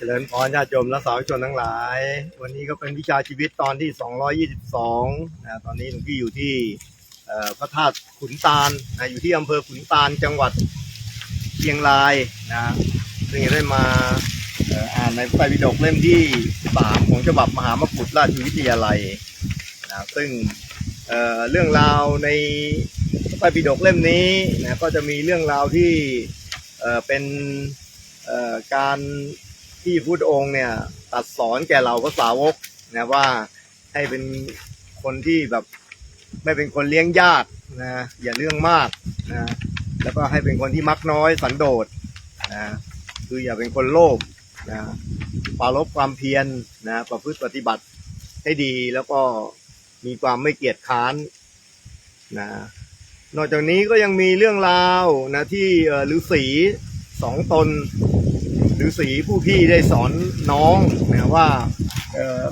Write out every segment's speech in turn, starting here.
เจริญพรญาติโยมและสาธุชนทั้งหลาย วันนี้ก็เป็นวิชาชีวิตตอนที่ 222นะตอนนี้หลวงพี่อยู่ที่พระธาตุขุนตาลนะอยู่ที่อำเภอขุนตาลจังหวัดเชียงรายนะซึ่งได้มาอ่ออ่านในพระไตรปิฎกเล่มที่สามของฉบับมหามกุฏราชวิทยาลัยนะซึ่งเอ่อเรื่องราวในพระไตรปิฎกเล่มนี้นะก็จะมีเรื่องราวที่เเป็นการ ที่พุทธองค์เนี่ยตัดสอนแก่เราภาษาวกนะว่าให้เป็นคนที่แบบไม่เป็นคนเลี้ยงยากนะอย่าเรื่องมากนะแล้วก็ให้เป็นคนที่มักน้อยสันโดษนะคืออย่าเป็นคนโลภนะปารบความเพียรนะประพฤติปฏิบัติให้ดีแล้วก็มีความไม่เกียจค้านนะนอกจากนี้ก็ยังมีเรื่องราวนะที่ฤาษีสองตน ฤาษีผู้พี่ได้สอนน้องนะว่าเอ่อ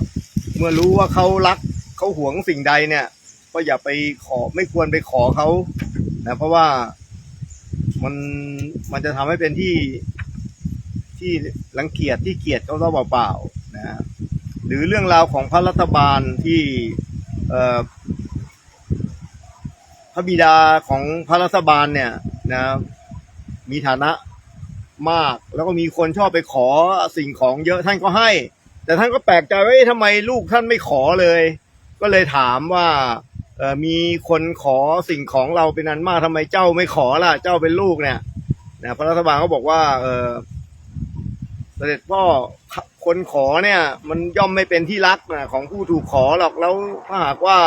เมื่อรู้ว่าเขารักเขาหวงสิ่งใดเนี่ย ก็อย่าไปขอไม่ควรไปขอเขานะเพราะว่ามันมันจะทำให้เป็นที่ที่รังเกียจที่เกียดเขาเปล่าๆนะหรือเรื่องราวของพระรัฐบาลที่พระบิดาของพระรัฐบาลเนี่ยนะมีฐานะ มาก แล้วก็มีคนชอบไปขอสิ่งของเยอะท่านก็ให้ แต่ท่านก็แปลกใจว่าทำไมลูกท่านไม่ขอเลย ก็เลยถามว่าเออมีคนขอสิ่งของเราเป็นอันมากทำไมเจ้าไม่ขอล่ะ เจ้าเป็นลูกเนี่ยนะพระรัฐบาลเขาบอกว่า เออเสด็จพ่อคนขอเนี่ย มันย่อมไม่เป็นที่รักนะของผู้ถูกขอหรอกแล้วถ้าหากว่า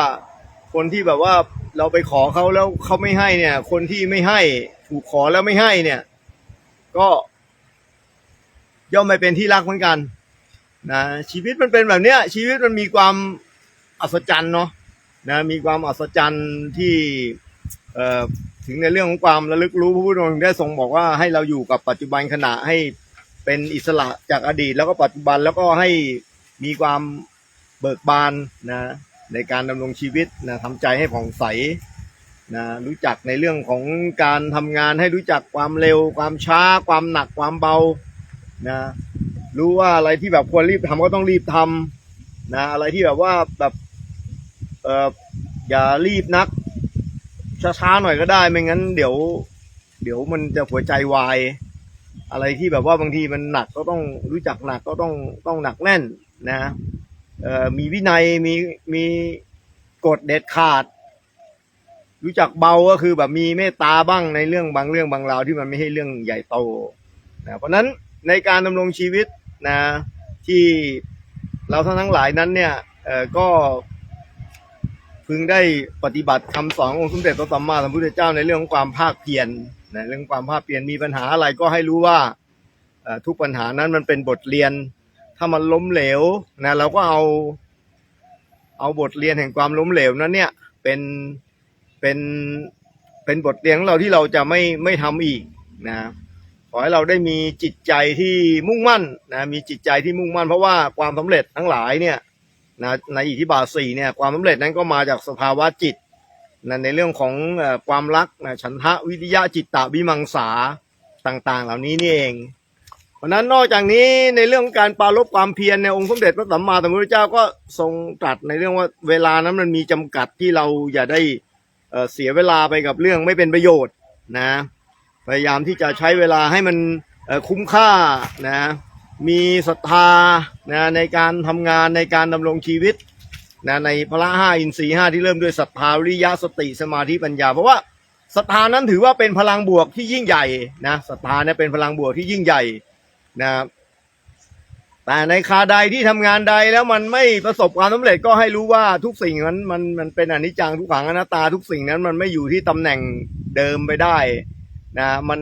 คนที่แบบว่าเราไปขอเขาแล้วเขาไม่ให้เนี่ย คนที่ไม่ให้ถูกขอแล้วไม่ให้เนี่ย ก็ย่อมไม่เป็นที่รักเหมือนกันนะชีวิตมันเป็นแบบเนี้ย ชีวิตมันมีความอัศจรรย์เนาะนะมีความอัศจรรย์ที่เอ่อถึงในเรื่องของความระลึกรู้พระพุทธองค์ได้ทรงบอกว่าให้เราอยู่กับปัจจุบันขณะให้เป็นอิสระจากอดีต แล้วก็ปัจจุบันแล้วก็ให้มีความเบิกบานนะในการดำรงชีวิตนะทำใจให้ผ่องใส นะรู้จักในเรื่องของการทำงานให้รู้จักความเร็ว ความช้า ความหนักความเบานะรู้ว่าอะไรที่แบบควรรีบทำก็ต้องรีบทำนะอะไรที่แบบว่าแบบเอออย่ารีบนัก ช้าๆหน่อยก็ได้ไม่งั้น เดี๋ยว เดี๋ยวมันจะหัวใจวายอะไรที่แบบว่าบางทีมันหนักก็ต้องรู้จักหนักก็ต้องต้องหนักแน่นนะเออมีวินัยมีมีกฎเด็ดขาด รู้จักเบาก็คือแบบมีเมตตาบ้างในเรื่องบางเรื่องบางราวที่มันไม่ใช่เรื่องใหญ่โตนะเพราะนั้นในการดำรงชีวิตนะที่เราทั้งทั้งหลายนั้นเนี่ยเอ่อก็พึงได้ปฏิบัติคำสอนขององค์สมเด็จพระสัมมาสัมพุทธเจ้าในเรื่องของความภาคเพียรนะเรื่องความภาคเพียรมีปัญหาอะไรก็ให้รู้ว่าทุกปัญหานั้นมันเป็นบทเรียน ถ้ามันล้มเหลวนะเราก็เอาเอาบทเรียนแห่งความล้มเหลวนั้นเนี่ยเป็น เป็นเป็นบทเรียนของเราที่เราจะไม่ไม่ทำอีกนะขอให้เราได้มีจิตใจที่มุ่งมั่นนะมีจิตใจที่มุ่งมั่น เพราะว่าความสำเร็จทั้งหลายเนี่ยนะในอิทธิบาทสี่เนี่ยความสำเร็จนั้นก็มาจากสภาวะจิตนะในเรื่องของความรักนะฉันทะวิริยะจิตตะวิมังสาต่างๆ เหล่านี้นี่เอง เพราะนั้นนอกจากนี้ในเรื่องการปรารบความเพียรในองค์สมเด็จพระสัมมาสัมพุทธเจ้าก็ทรงตรัสในเรื่องว่าเวลานั้นมันมีจำกัดที่เราอย่าได้ เสียเวลาไปกับเรื่องไม่เป็นประโยชน์นะพยายามที่จะใช้เวลาให้มันคุ้มค่านะมีศรัทธานะในการทำงานในการดำรงชีวิตนะในพระห้าอินทรีย์ห้าที่เริ่มด้วยศรัทธาวิริยะสติสมาธิปัญญา เพราะว่าศรัทธานั้นถือว่าเป็นพลังบวกที่ยิ่งใหญ่นะศรัทธาเนี่ยเป็นพลังบวกที่ยิ่งใหญ่นะ แต่ในคาใดที่ทำงานใดแล้วมันไม่ประสบความสำเร็จก็ให้รู้ว่าทุกสิ่งนั้นมันมันเป็นอนิจจังทุกขังอนัตตาทุกสิ่งนั้นมันไม่อยู่ที่ตำแหน่งเดิมไปได้นะมัน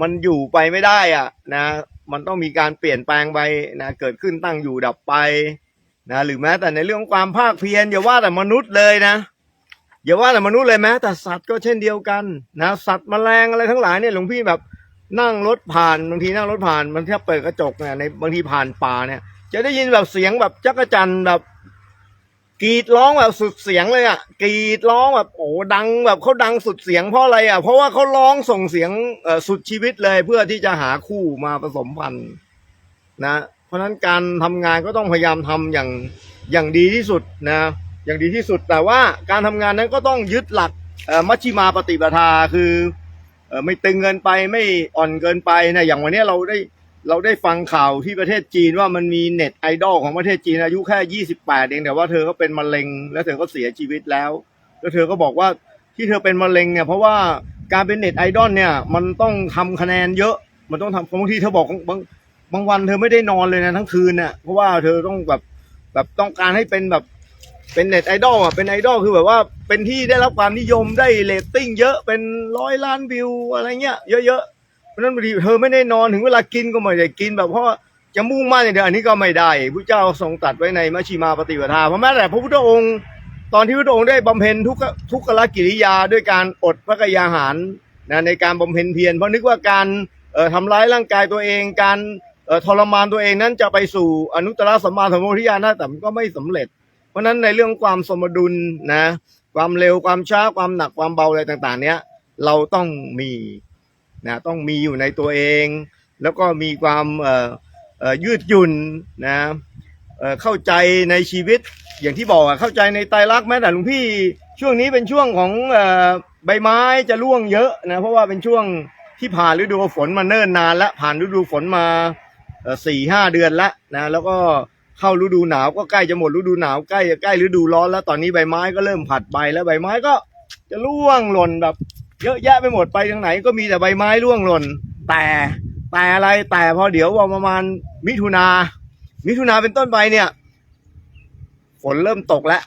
มันอยู่ไปไม่ได้อะนะมันต้องมีการเปลี่ยนแปลงไปนะเกิดขึ้นตั้งอยู่ดับไปนะหรือแม้แต่ในเรื่องของความภาคเพียรอย่าว่าแต่มนุษย์เลยนะอย่าว่าแต่มนุษย์เลยแม้แต่สัตว์ก็เช่นเดียวกันนะสัตว์แมลงอะไรทั้งหลายเนี่ยหลวงพี่แบบ นั่งรถผ่านบางทีนั่งรถผ่านมันแค่เปิดกระจกเนี่ยในบางทีผ่านป่าเนี่ย จะได้ยินแบบเสียงแบบจักรจันแบบกรีดร้องแบบสุดเสียงเลยอะกรีดร้องแบบโอ้ดังแบบเขาดังสุดเสียงเพราะอะไรอะเพราะว่าเขาร้องส่งเสียงสุดชีวิตเลยเพื่อที่จะหาคู่มาผสมพันธุ์นะ เพราะฉะนั้นการทำงานก็ต้องพยายามทำอย่างอย่างดีที่สุดนะอย่างดีที่สุดแต่ว่าการทำงานนั้นก็ต้องยึดหลักมัชฌิมาปฏิปทาคือ ไม่ตึงเกินไปไม่อ่อนเกินไปนะอย่างวันนี้เราได้เราได้ฟังข่าวที่ประเทศจีนว่ามันมีเน็ตไอดอลของประเทศจีนอายุแค่ 28 เองแต่ว่าเธอก็เป็นมะเร็ง แล้วเธอก็เสียชีวิตแล้ว แล้วเธอก็บอกว่าที่เธอเป็นมะเร็งเนี่ยเพราะว่าการเป็นเน็ตไอดอลเนี่ยมันต้องทำคะแนนเยอะมันต้องทำบางทีเธอบอกบางบางวันเธอไม่ได้นอนเลยนะทั้งคืนเนี่ยเพราะว่าเธอต้องแบบแบบต้องการให้เป็นแบบ เป็นเน็ตไอดอลอะเป็นไอดอลคือแบบว่าเป็นที่ได้รับความนิยมได้เรตติ้งเยอะเป็นร้อยล้านวิวอะไรเงี้ยเยอะๆเพราะนั้นบางทีเธอไม่ได้นอนถึงเวลากินก็ไม่ได้กินแบบเพราะจะมุ่งมั่นอย่างเดียวอันนี้ก็ไม่ได้พระเจ้าทรงตัดไว้ในมัชฌิมาปฏิปทาเพราะแม้แต่พระพุทธองค์ ตอนที่พระองค์ได้บำเพ็ญทุกทุกขละกิริยาด้วยการอดพระกยาหารนะในการบำเพ็ญเพียรเพราะนึกว่าการเอ่อทำร้ายร่างกายตัวเองการเอ่อทรมานตัวเองนั้นจะไปสู่อนุตตรสัมมาสัมโพธิญาณนะแต่มันก็ไม่สำเร็จ เพราะฉะนั้นในเรื่องความสมดุลนะ ความเร็วความช้าความหนักความเบาอะไรต่างๆ เนี้ยเราต้องมีนะต้องมีอยู่ในตัวเอง แล้วก็มีความยืดหยุ่นนะเข้าใจในชีวิตอย่างที่บอกอะเข้าใจในไตรลักษณ์แม้แต่หลวงพี่ช่วงนี้เป็นช่วงของอใบไม้จะร่วงเยอะนะเพราะว่าเป็นช่วงที่ผ่านฤดูฝนมาเนิ่นนานแล้วผ่านฤดูฝนมาสี่ห้าเดือนแล้วนะแล้วก็ เข้าฤดูหนาวก็ใกล้จะหมดฤดูหนาวใกล้จะใกล้ฤดูร้อนแล้วตอนนี้ใบไม้ก็เริ่มผัดใบแล้วใบไม้ก็จะร่วงหล่นแบบ เยอะแยะไปหมดไปทางไหน ก็มีแต่ใบไม้ร่วงหล่น แต่แต่อะไรแต่พอเดี๋ยวประมาณมิถุนา มิถุนาเป็นต้นไปเนี่ยฝนเริ่มตกแล้ว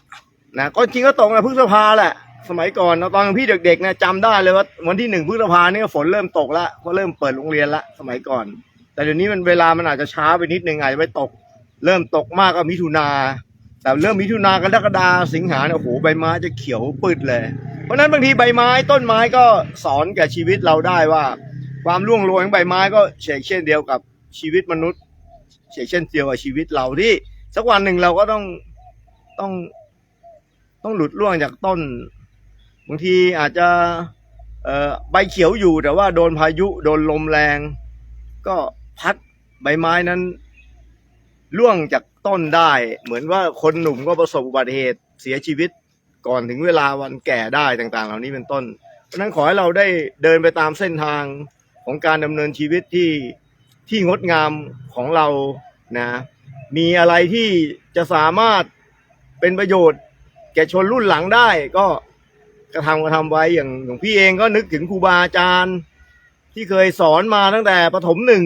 นะก็จริงก็ตกนะพฤษภาแหละ สมัยก่อนนะตอนพี่เด็กๆเนี่ยจำได้เลยว่าวันที่หนึ่งพฤษภาเนี่ยฝนเริ่มตกแล้วก็เริ่มเปิดโรงเรียนละสมัยก่อน แต่เดี๋ยวนี้มันเวลามันอาจจะช้าไปนิดนึงอาจจะไม่ตก เริ่มตกมากก็มิถุนา แต่เริ่มมิถุนากรกฎาสิงหาเนี่ยโอ้โหใบไม้จะเขียวปืดเลย เพราะนั้นบางทีใบไม้ต้นไม้ก็สอนแก่ชีวิตเราได้ว่า ความร่วงโรยของใบไม้ก็เช่นเช่นเดียวกับชีวิตมนุษย์เช่นเช่นเดียวกับชีวิตเราที่ สักวันหนึ่งเราก็ต้องต้องต้องหลุดร่วงจากต้น บางทีอาจจะเอ่อใบเขียวอยู่แต่ว่าโดนพายุโดนลมแรง ก็พัดใบไม้นั้น ร่วงจากต้นได้ เหมือนว่าคนหนุ่มก็ประสบอุบัติเหตุเสียชีวิตก่อนถึงเวลาวันแก่ได้ต่างๆ เหล่านี้เป็นต้น เพราะนั้นขอให้เราได้เดินไปตามเส้นทางของการดำเนินชีวิตที่ที่งดงามของเรานะมีอะไรที่จะสามารถเป็นประโยชน์ แก่ชนรุ่นหลังได้ก็กระทำกระทำไว้อย่างหลวงพี่เองก็นึกถึงครูบาอาจารย์ที่เคยสอนมาตั้งแต่ประถมหนึ่ง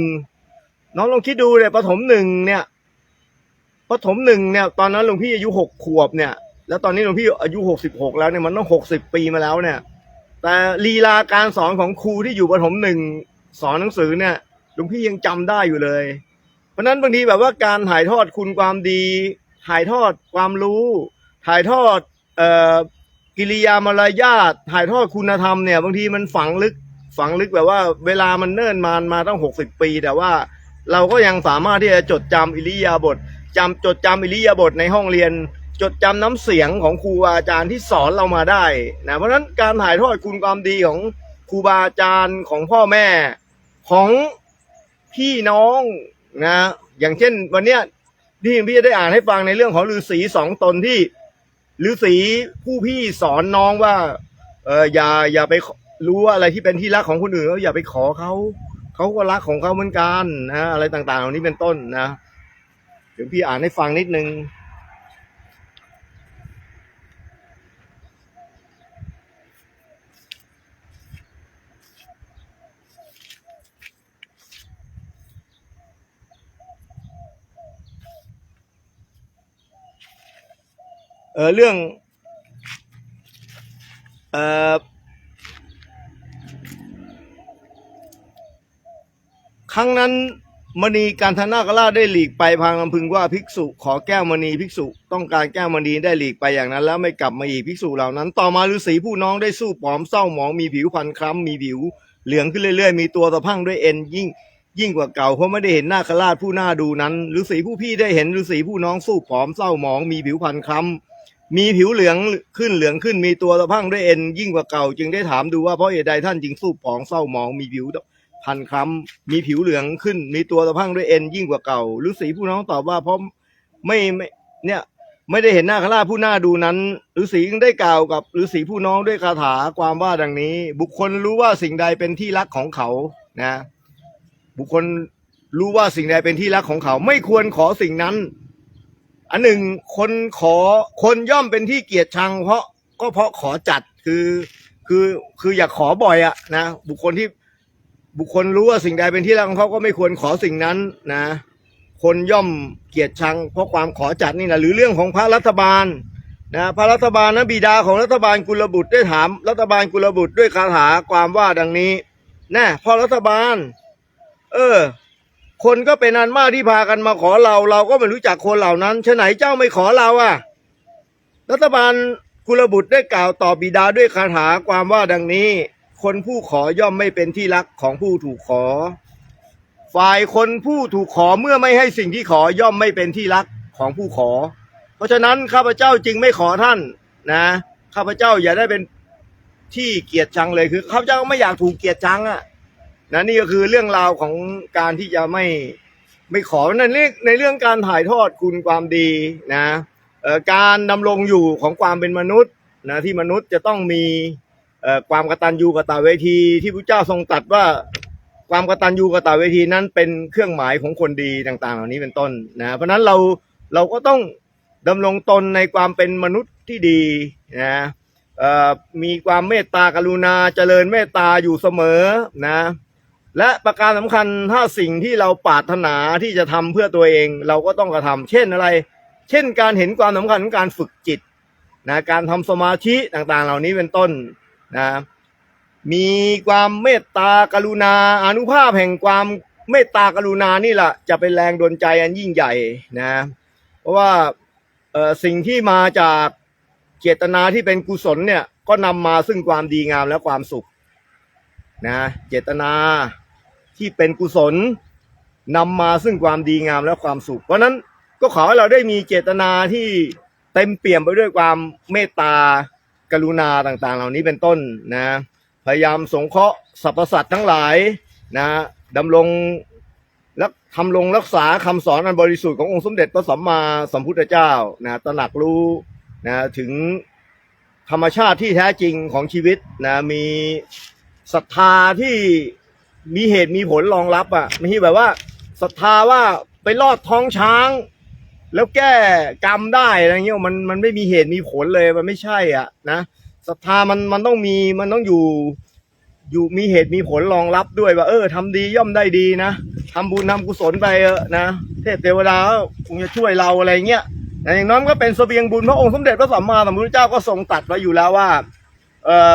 น้องลองคิดดูเลยประถมหนึ่งเนี่ย ประถมหนึ่งเนี่ยตอนนั้นหลวงพี่อายุหกขวบเนี่ย แล้วตอนนี้หลวงพี่อายุหกสิบหกแล้วเนี่ยมันต้องหกสิบปีมาแล้วเนี่ย แต่ลีลาการสอนของครูที่อยู่ประถมหนึ่งสอนหนังสือเนี่ยหลวงพี่ยังจำได้อยู่เลย เพราะฉะนั้นบางทีแบบว่าการถ่ายทอดคุณความดี ถ่ายทอดความรู้ ถ่ายทอดเอ่อกิริยามารยาทถ่ายทอดคุณธรรมเนี่ยบางทีมันฝังลึกฝังลึกแบบว่าเวลามันเนิ่นมานมาตั้งหกสิบปี แต่ว่าเราก็ยังสามารถที่จะจดจำอิริยาบถ จำจดจำอิริยาบถในห้องเรียน จดจำน้ำเสียงของครูบาอาจารย์ที่สอนเรามาได้นะเพราะฉะนั้นการถ่ายทอดคุณความดีของครูบาอาจารย์ของพ่อแม่ของพี่น้องนะอย่างเช่นวันเนี้ยที่พี่จะได้อ่านให้ฟังในเรื่องของฤาษีสองตนที่ฤาษีผู้พี่สอนน้องว่าเอออย่าอย่าไปรู้ว่าอะไรที่เป็นที่รักของคนอื่นแล้วอย่าไปขอเขาเขาก็รักของเขาเหมือนกันนะอะไรต่างๆเหล่านี้เป็นต้นนะ ดี๋ยวพี่อ่านให้ฟังนิดนึง เออเรื่อง เออครั้งนั้น มณีการธนาคราชได้หลีกไปพางลำพึงว่าภิกษุขอแก้วมณีภิกษุ ต้องการแก้วมณีได้หลีกไปอย่างนั้น แล้วไม่กลับมาอีกภิกษุเหล่านั้น ต่อมาฤาษีผู้น้องได้สู้ผอมเศร้าหมองมีผิวพรรณคล้ำมีผิว เหลืองขึ้นเรื่อยๆ มีตัวสะพังด้วยเอ็นยิ่ง ยิ่งกว่าเก่าเพราะไม่ได้เห็นหน้าคราชผู้น่าดูนั้นฤาษีผู้พี่ได้เห็นฤาษีผู้น้องสู้ผอมเศร้าหมองมีผิวพรรณคล้ำมีผิวเหลืองขึ้นเหลืองขึ้นมีตัวสะพังด้วยเอ็นยิ่งกว่าเก่า จึงได้ถามดูว่าเพราะเหตุใดท่านจึงสู้ผองเศร้าหมองมีผิว พันคล้ำมีผิวเหลืองขึ้น มีตัวตะพังด้วยเอ็นยิ่งกว่าเก่าฤาษีผู้น้องตอบว่าเพราะไม่ไม่เนี่ยไม่ได้เห็นหน้าคราผู้หน้าดูนั้นฤาษีได้กล่าวกับฤาษีผู้น้องด้วยคาถาความว่าดังนี้ บุคคลรู้ว่าสิ่งใดเป็นที่รักของเขานะ บุคคลรู้ว่าสิ่งใดเป็นที่รักของเขา ไม่ควรขอสิ่งนั้น อันหนึ่งคนขอคนย่อมเป็นที่เกียรติชัง เพราะก็เพราะขอจัดคือคือคืออยากขอบ่อยอะนะบุคคลที่ บุคคลรู้ว่าสิ่งใดเป็นที่รักของเขาก็ไม่ควรขอสิ่งนั้นนะ คนย่อมเกลียดชัง เพราะความขอจัดนี่นะหรือเรื่องของพระรัฐบาลนะพระรัฐบาลนะบิดาของรัฐบาลกุลบุตรได้ถาม รัฐบาลกุลบุตรด้วยคาถาความว่าดังนี้แน่พอรัฐบาล เออ คนก็เป็นอันมากที่พากันมาขอเรา เราก็ไม่รู้จักคนเหล่านั้นฉะไหนเจ้าไม่ขอเราอะ รัฐบาลกุลบุตรได้กล่าวต่อบบิดาด้วยคาถาความว่าดังนี้ คนผู้ขอย่อมไม่เป็นที่รักของผู้ถูกขอ ฝ่ายคนผู้ถูกขอเมื่อไม่ให้สิ่งที่ขอย่อมไม่เป็นที่รักของผู้ขอ เพราะฉะนั้นข้าพเจ้าจึงไม่ขอท่านนะข้าพเจ้าอย่าได้เป็นที่เกียดชังเลยคือข้าพเจ้าไม่อยากถูกเกียดชังอะนะนี่ก็คือเรื่องราวของการที่จะไม่ไม่ขอในเรื่องในเรื่องการถ่ายทอดคุณความดีนะเอ่อการดำรงอยู่ของความเป็นมนุษย์นะที่มนุษย์จะต้องมี ความกตัญญูกตเวทีที่พระเจ้าทรงตรัสว่าความกตัญญูกตเวทีนั้นเป็นเครื่องหมายของคนดีต่าง ๆ เหล่านี้เป็นต้นนะเพราะนั้นเราเราก็ต้องดำรงตนในความเป็นมนุษย์ที่ดีนะมีความเมตตากรุณาเจริญเมตตาอยู่เสมอนะและประการสำคัญถ้าสิ่งที่เราปรารถนาที่จะทำเพื่อตัวเอง เราก็ต้องกระทำเช่นอะไร เช่นการเห็นความสำคัญของการฝึกจิตนะการทำสมาธิต่างๆ เหล่านี้เป็นต้น นะมีความเมตตากรุณาอนุภาพแห่งความเมตตากรุณานี่แหละจะเป็นแรงดลใจอันยิ่งใหญ่นะ เพราะว่าสิ่งที่มาจากเจตนาที่เป็นกุศลเนี่ยก็นำมาซึ่งความดีงามและความสุขนะเจตนาที่เป็นกุศลนำมาซึ่งความดีงามและความสุข เพราะฉะนั้นก็ขอให้เราได้มีเจตนาที่เต็มเปี่ยมไปด้วยความเมตตา กรุณาต่างๆ เหล่านี้เป็นต้นนะพยายามสงเคราะห์สรรพสัตว์ทั้งหลายนะดำรงและทำลงรักษาคำสอนอันบริสุทธิ์ขององค์สมเด็จพระสัมมาสัมพุทธเจ้านะตระหนักรู้นะถึงธรรมชาติที่แท้จริงของชีวิตนะมีศรัทธาที่มีเหตุมีผลรองรับอะไม่ใช่แบบว่าศรัทธาว่าไปลอดท้องช้าง แล้วแก้กรรมได้อะไรเงี้ยมันมันไม่มีเหตุมีผลเลยมันไม่ใช่อะนะศรัทธามันมันต้องมีมันต้องอยู่ อยู่มีเหตุมีผลรองรับด้วยว่า เออทำดีย่อมได้ดีนะทำบุญทำกุศลไปเออนะเทพเทวดาคงจะช่วยเราอะไรเงี้ยอย่างน้อยก็เป็นเสบียงบุญพระองค์สมเด็จพระสัมมาสัมพุทธเจ้าก็ทรงตัดไว้อยู่แล้วว่า เออ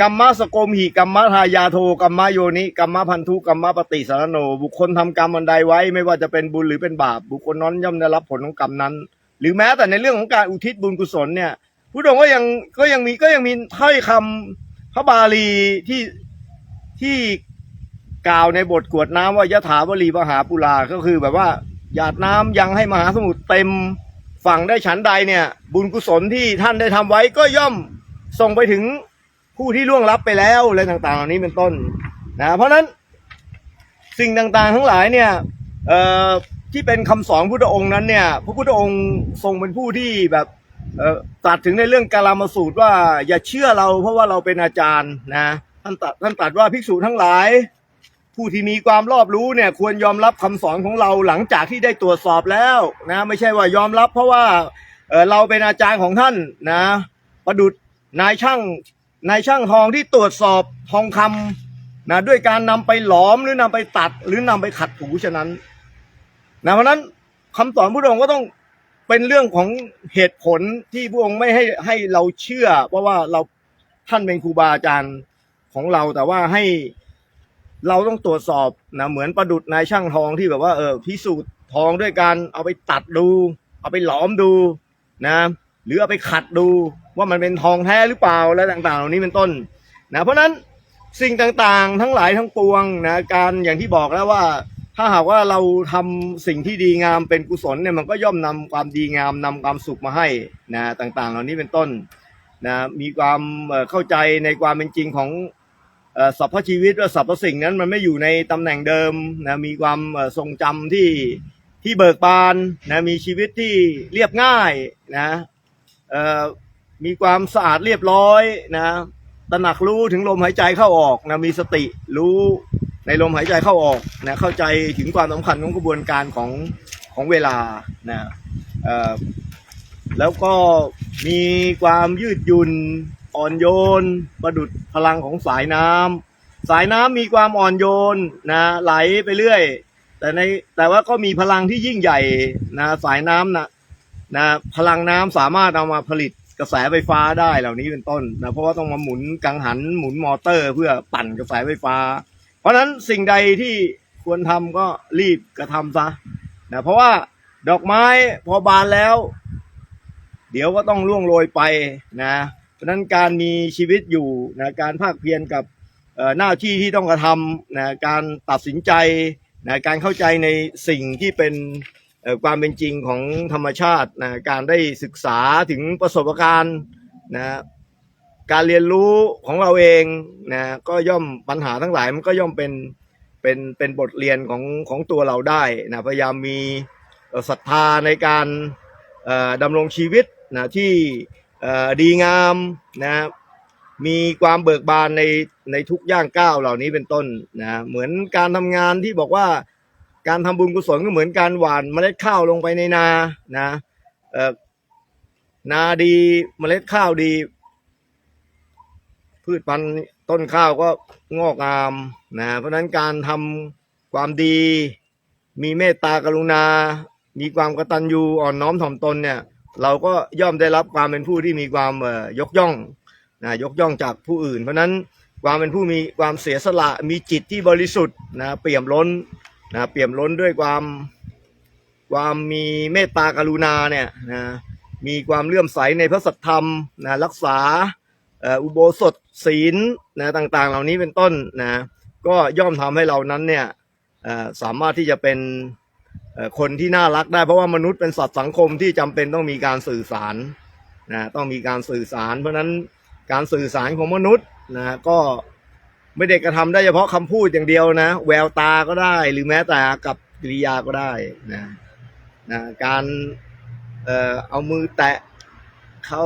กัมมะสโกมหิกัมมะทายาโทกัมมะโยนิกัมมะพันธุกัมมะปฏิสารโน บุคคลทำกรรมอันใดไว้ ไม่ว่าจะเป็นบุญหรือเป็นบาป บุคคลนั้นย่อมได้รับผลของกรรมนั้น หรือแม้แต่ในเรื่องของการอุทิศบุญกุศลเนี่ยผู้ดงก็ยังก็ยังมีก็ยังมีถ้อยคำพระบาลีที่ที่กล่าวในบทกวดน้ำว่ายะถาวลีมหาปุราก็คือแบบว่าหยาดน้ำยังให้มหาสมุทรเต็มฝั่งได้ฉันใดเนี่ย บุญกุศลที่ท่านได้ทำไว้ก็ย่อมส่งไปถึง ผู้ที่ล่วงลับไปแล้วอะไรต่างๆ เหล่านี้เป็นต้นนะเพราะฉะนั้นสิ่งต่างๆ ทั้งหลายเนี่ยที่เป็นคำสอนพุทธองค์นั้นเนี่ยพระพุทธองค์ทรงเป็นผู้ที่แบบเอ่อตรัสถึงในเรื่องกาลามสูตรว่าอย่าเชื่อเราเพราะว่าเราเป็นอาจารย์นะท่านตรัสท่านตรัสว่าภิกษุทั้งหลาย ผู้ที่มีความรอบรู้เนี่ยควรยอมรับคำสอนของเราหลังจากที่ได้ตรวจสอบแล้วนะไม่ใช่ว่ายอมรับเพราะว่าเเราเป็นอาจารย์ของท่านนะประดุษนายช่าง นายช่างทองที่ตรวจสอบทองคำนะด้วยการนำไปหลอมหรือนำไปตัด หรือนำไปขัดถูฉะนั้นนะเพราะนั้นคำสอนพระองค์ก็ต้องเป็นเรื่องของเหตุผลที่พระองค์ไม่ให้ให้เราเชื่อ เพราะว่าเราท่านเป็นครูบาอาจารย์ของเราแต่ว่าให้เราต้องตรวจสอบนะเหมือนประดุษนายช่างทองที่แบบว่าเออพิสูจน์ทองด้วยการเอาไปตัดดู เอาไปหลอมดูนะ หรือเอาไปขัดดู ว่ามันเป็นทองแท้หรือเปล่าและต่างๆ เหล่านี้เป็นต้นนะเพราะฉะนั้นสิ่งต่างๆ ทั้งหลายทั้งปวงนะการอย่างที่บอกแล้วว่า ถ้าหากว่าเราทำสิ่งที่ดีงามเป็นกุศลเนี่ยมันก็ย่อมนำความดีงามนำความสุขมาให้นะต่างๆ เหล่านี้เป็นต้นนะมีความเข้าใจในความเป็นจริงของเอ่อสรรพชีวิตว่าสรรพสิ่งนั้นมันไม่อยู่ในตำแหน่งเดิมนะมีความทรงจำที่ที่เบิกบานนะมีชีวิตที่เรียบง่ายนะเอ่อ มีความสะอาดเรียบร้อยนะตระหนักรู้ถึงลมหายใจเข้าออกนะมีสติรู้ในลมหายใจเข้าออกนะเข้าใจถึงความสำคัญของกระบวนการของของเวลานะแล้วก็มีความยืดหยุ่นอ่อนโยน ประดุดพลังของสายน้ำสายน้ำมีความอ่อนโยนนะไหลไปเรื่อย แต่ในแต่ว่าก็มีพลังที่ยิ่งใหญ่นะสายน้ำนะนะพลังน้ำสามารถเอามาผลิต กระแสไฟฟ้าได้เหล่านี้เป็นต้นนะเพราะว่าต้องมาหมุนกังหันหมุนมอเตอร์ เพื่อปั่นกระแสไฟฟ้า เพราะฉะนั้นสิ่งใดที่ควรทำก็รีบกระทำซะนะเพราะว่าดอกไม้พอบานแล้ว เดี๋ยวก็ต้องล่วงโรยไปนะเพราะนั้นการมีชีวิตอยู่นะการภาคเพียรกับหน้าที่ที่ต้องกระทำนะการตัดสินใจนะการเข้าใจในสิ่งที่เป็น ความเป็นจริงของธรรมชาตินะการได้ศึกษาถึงประสบการณ์นะการเรียนรู้ของเราเองนะก็ย่อมปัญหาทั้งหลายมันก็ย่อมเป็นเป็นเป็นบทเรียนของของตัวเราได้นะพยายามมีศรัทธาในการดำรงชีวิตนะที่ดีงามนะมีความเบิกบานในในทุกย่างก้าวเหล่านี้เป็นต้นนะเหมือนการทำงานที่บอกว่า การทำบุญกุศลก็เหมือนการหว่านเมล็ดข้าวลงไปในนานะเออนาดีเมล็ดข้าวดี พืชพันธุ์ต้นข้าวก็งอกงามนะเพราะฉะนั้นการทำความดี มีเมตตากรุณา มีความกตัญญูอ่อนน้อมถ่อมตนเนี่ยเราก็ย่อมได้รับความเป็นผู้ที่มีความยกย่องนะยกย่องจากผู้อื่น เพราะฉะนั้นความเป็นผู้มีความเสียสละมีจิตที่บริสุทธิ์นะเปี่ยมล้น นะเปี่ยมล้นด้วยความความมีเมตตากรุณาเนี่ยนะมีความเลื่อมใสในพระสัทธรรมนะรักษาอุโบสถศีลนะต่างๆ เหล่านี้เป็นต้นนะก็ย่อมทำให้เรานั้นเนี่ยสามารถที่จะเป็นคนที่น่ารักได้เพราะว่ามนุษย์เป็นสัตว์สังคมที่จำเป็นต้องมีการสื่อสารนะต้องมีการสื่อสาร เพราะฉะนั้นการสื่อสารของมนุษย์นะก็ ไม่ได้กระทำได้เฉพาะคำพูดอย่างเดียวนะ แววตาก็ได้ หรือแม้แต่กับกิริยาก็ได้นะนะการเอ่อเอามือแตะเขา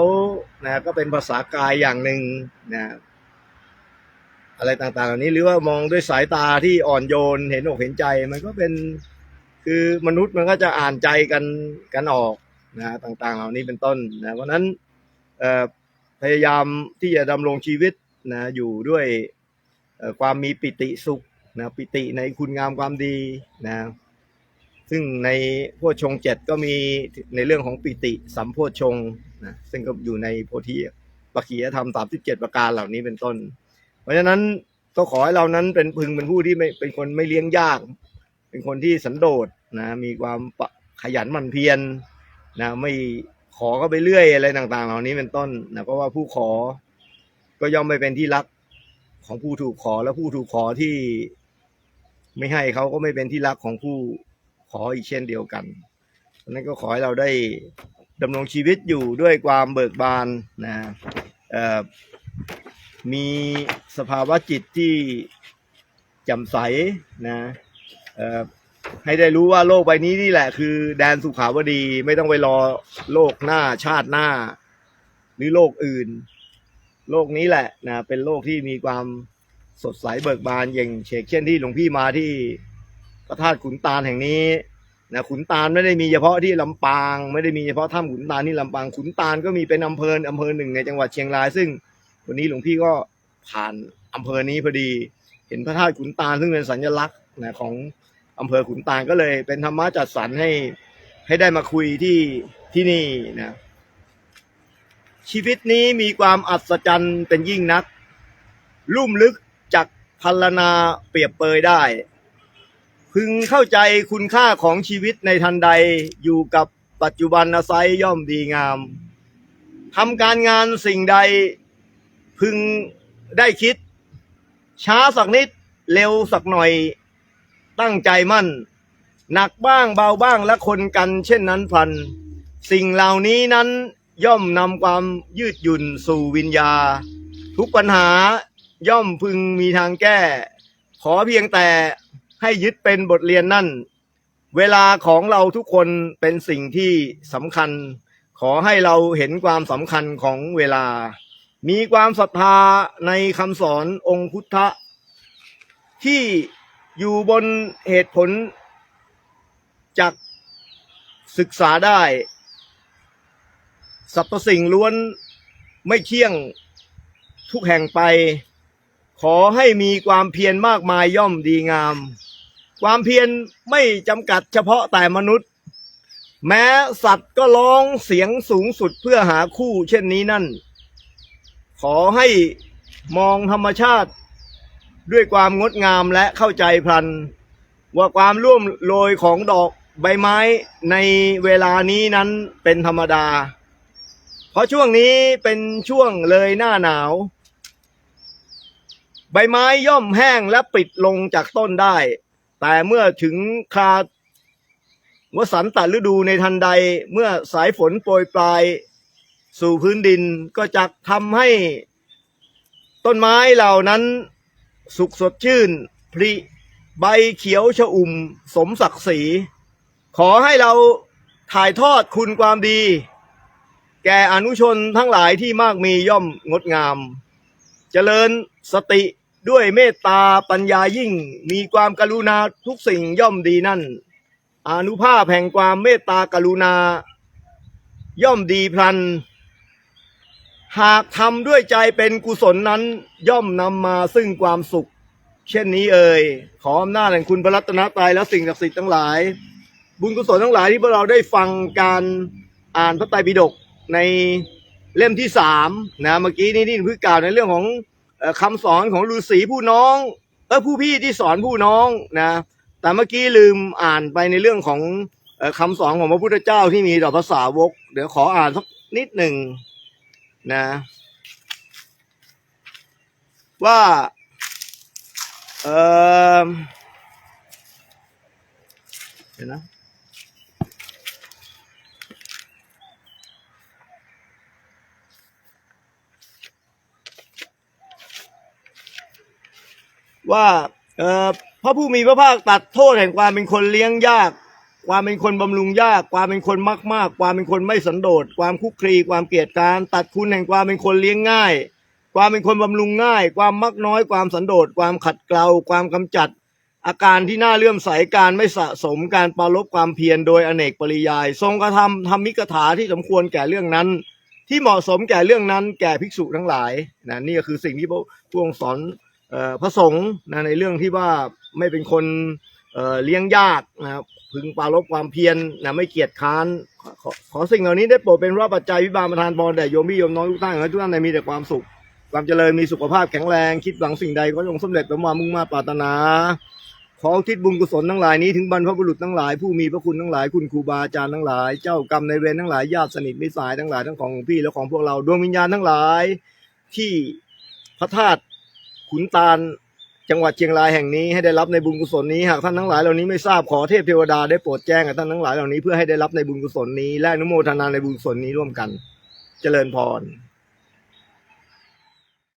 นะก็เป็นภาษากายอย่างหนึ่งนะอะไรต่างๆ เหล่านี้หรือว่ามองด้วยสายตาที่อ่อนโยนเห็นอกเห็นใจ มันก็เป็นคือมนุษย์มันก็จะอ่านใจกันกันออกนะต่างๆ เหล่านี้เป็นต้นนะเพราะนั้นพยายามที่จะดำรงชีวิตนะอยู่ด้วย ความมีปิติสุขนะปิติในคุณงามความดีนะซึ่งในโพชงเจ็ดก็มีในเรื่องของปิติสัมโพชงนะซึ่งก็อยู่ในโพธิปัจขียธรรมสามสิบเจ็ดประการเหล่านี้เป็นต้น เพราะฉะนั้นก็ขอให้เรานั้นเป็นพึงเป็นผู้ที่ไม่เป็นคนไม่เลี้ยงยาก เป็นคนที่สันโดษนะมีความขยันหมั่นเพียรนะไม่ขอก็ไปเรื่อยอะไรต่าง ๆ เหล่านี้เป็นต้นนะเพราะว่าผู้ขอก็ย่อมไม่เป็นที่รัก ของผู้ถูกขอและผู้ถูกขอที่ไม่ให้เขาก็ไม่เป็นที่รักของผู้ขออีกเช่นเดียวกันนั้นก็ขอให้เราได้ดำรงชีวิตอยู่ด้วยความเบิกบานนะมีสภาวะจิตที่แจ่มใสนะให้ได้รู้ว่าโลกใบนี้นี่แหละคือ แดนสุขาวดีไม่ต้องไปรอโลกหน้าชาติหน้า หรือโลกอื่น โลกนี้แหละนะเป็นโลกที่มีความสดใสเบิกบานอย่างเชกเช่นที่หลวงพี่มาที่พระธาตุขุนตาลแห่งนี้นะขุนตาลไม่ได้มีเฉพาะที่ลำปาง ไม่ได้มีเฉพาะถ้ำขุนตาลที่ลำปางขุนตาลก็มีเป็นอำเภออำเภอหนึ่งในจังหวัดเชียงราย ซึ่งวันนี้หลวงพี่ก็ผ่านอำเภอนี้พอดี เห็นพระธาตุขุนตาลซึ่งเป็นสัญลักษณ์นะของอำเภอขุนตาลก็เลยเป็นธรรมะจัดสรรให้ให้ได้มาคุยที่ที่นี่นะ ชีวิตนี้มีความอัศจรรย์เป็นยิ่งนัก ลุ่มลึกจากพัลนาเปรียบเปยได้ พึงเข้าใจคุณค่าของชีวิตในทันใดอยู่กับปัจจุบันอาศัยย่อมดีงามทำการงานสิ่งใดพึงได้คิด ช้าสักนิดเร็วสักหน่อย ตั้งใจมั่น หนักบ้างเบาบ้างและคนกันเช่นนั้นพัน สิ่งเหล่านี้นั้น ย่อมนำความยืดหยุ่นสู่วิญญา ทุกปัญหาย่อมพึงมีทางแก้ ขอเพียงแต่ให้ยึดเป็นบทเรียนนั่น เวลาของเราทุกคนเป็นสิ่งที่สำคัญ ขอให้เราเห็นความสำคัญของเวลา มีความศรัทธาในคำสอนองค์พุทธะ ที่อยู่บนเหตุผลจากศึกษาได้ สรรพสิ่งล้วนไม่เที่ยงทุกแห่งไป ขอให้มีความเพียรมากมายย่อมดีงาม ความเพียรไม่จำกัดเฉพาะแต่มนุษย์ แม้สัตว์ก็ร้องเสียงสูงสุดเพื่อหาคู่เช่นนี้นั่น ขอให้มองธรรมชาติด้วยความงดงามและเข้าใจพลัน ว่าความร่วมโรยของดอกใบไม้ในเวลานี้นั้นเป็นธรรมดา เพราะช่วงนี้เป็นช่วงเลยหน้าหนาว ใบไม้ย่อมแห้งและปิดลงจากต้นได้ แต่เมื่อถึงคาววสันตฤดูในทันใดเมื่อสายฝนโปรยปลาย สู่พื้นดินก็จะทำให้ ต้นไม้เหล่านั้น สุขสดชื่นพริใบเขียวชอุ่ม สมศักดิ์ศรี ขอให้เราถ่ายทอดคุณความดี แก่อนุชนทั้งหลายที่มากมีย่อมงดงาม เจริญสติด้วยเมตตาปัญญายิ่งมีความกรุณาทุกสิ่งย่อมดีนั่น อนุภาพแห่งความเมตตากรุณา ย่อมดีพลัน หากทำด้วยใจเป็นกุศลนั้น ย่อมนำมาซึ่งความสุข เช่นนี้เอ่ยขออำนาจแห่งคุณพระรัตนตรัยและสิ่งศักดิ์สิทธิ์ทั้งหลาย บุญกุศลทั้งหลายที่พวกเราได้ฟังการอ่านพระไตรปิฎก ในเล่มที่สามนะเมื่อกี้นี่นี่เพิ่งกล่าวในเรื่องของเอ่อคำสอนของฤาษีผู้น้องเออผู้พี่ที่สอนผู้น้องนะ แต่เมื่อกี้ลืมอ่านไปในเรื่องของอ่อคำสอนของพระพุทธเจ้าที่มีต่อภาษาวก เดี๋ยวขออ่านสักนิดหนึ่งนะ ว่าเออเดี๋ยวนะ ว่าเออพระผู้มีพระภาคตัดโทษแห่งความเป็นคนเลี้ยงยาก ความเป็นคนบำรุงยาก ความเป็นคนมากมากความเป็นคนไม่สันโดษ ความคุกคลีความเกลียดการตัดคุณแห่งความเป็นคนเลี้ยงง่าย ความเป็นคนบำรุงง่าย ความมักน้อย ความสันโดษ ความขัดเกลา ความกำจัด อาการที่น่าเลื่อมใสการไม่สะสมการปรารบความเพียรโดยอเนกปริยาย ทรงกระทำทำมิกถาที่สมควรแก่เรื่องนั้นที่เหมาะสมแก่เรื่องนั้นแก่ภิกษุทั้งหลายนะนี่ก็คือสิ่งที่พระองค์สอน พระสงฆ์นะในเรื่องที่ว่าไม่เป็นคนเเลี้ยงยากนะครับพึงปรารบความเพียรนะไม่เกียจค้านขอขอสิ่งเหล่านี้ได้โปรดเป็นว่าปัจจัยวิบาลประทานพรแด่โยมพี่โยมน้องทุกท่านขอให้ทุกท่านได้มีแต่ความสุข ความเจริญมีสุขภาพแข็งแรงคิดหวังสิ่งใดก็จงสำเร็จสมความมุ่งมาปรารถนาขอทิศบุญกุศลทั้งหลายนี้ถึงบรรพบุรุษทั้งหลายผู้มีพระคุณทั้งหลายคุณครูบาอาจารย์ทั้งหลาย เจ้ากรรมในเวรทั้งหลายญาติสนิทมิตรสายทั้งหลายทั้งของพี่และของพวกเราดวงวิญญาณทั้งหลาย ที่พระธาตุ ขุนตาล จังหวัดเชียงรายแห่งนี้ให้ได้รับในบุญกุศลนี้หากท่านทั้งหลายเหล่านี้ไม่ทราบขอเทพเทวดาได้โปรดแจ้งกับท่านทั้งหลายเหล่านี้เพื่อให้ได้รับในบุญกุศลนี้และอนุโมทนาในบุญกุศลนี้ร่วมกัน เจริญพร